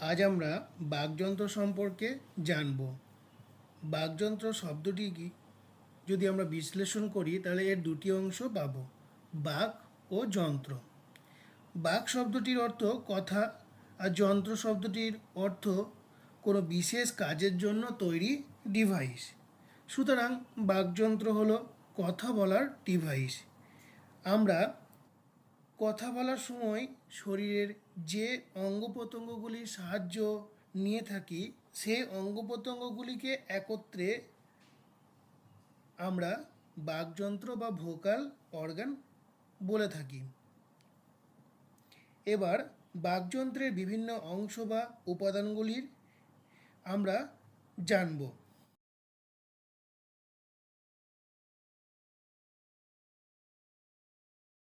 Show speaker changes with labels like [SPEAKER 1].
[SPEAKER 1] আমরা বাকযন্ত্র সম্পর্কে জানব। বাকযন্ত্র শব্দটি কি? যদি আমরা বিশ্লেষণ করি, তাহলে এর দুটি অংশ পাব, বাক ও যন্ত্র। বাক শব্দটির অর্থ কথা, আর যন্ত্র শব্দটির অর্থ কোনো বিশেষ কাজের জন্য তৈরি ডিভাইস সুতরাং বাকযন্ত্র হলো কথা বলার ডিভাইস আমরা কথা বলার সময় শরীরের যে অঙ্গ প্রত্যঙ্গগুলির সাহায্য নিয়ে থাকি সেই অঙ্গ প্রত্যঙ্গগুলিকে একত্রে আমরা বাকযন্ত্র বা ভোকাল অর্গান বলে থাকি। এবার বাকযন্ত্রের বিভিন্ন অংশ বা উপাদানগুলির আমরা জানব।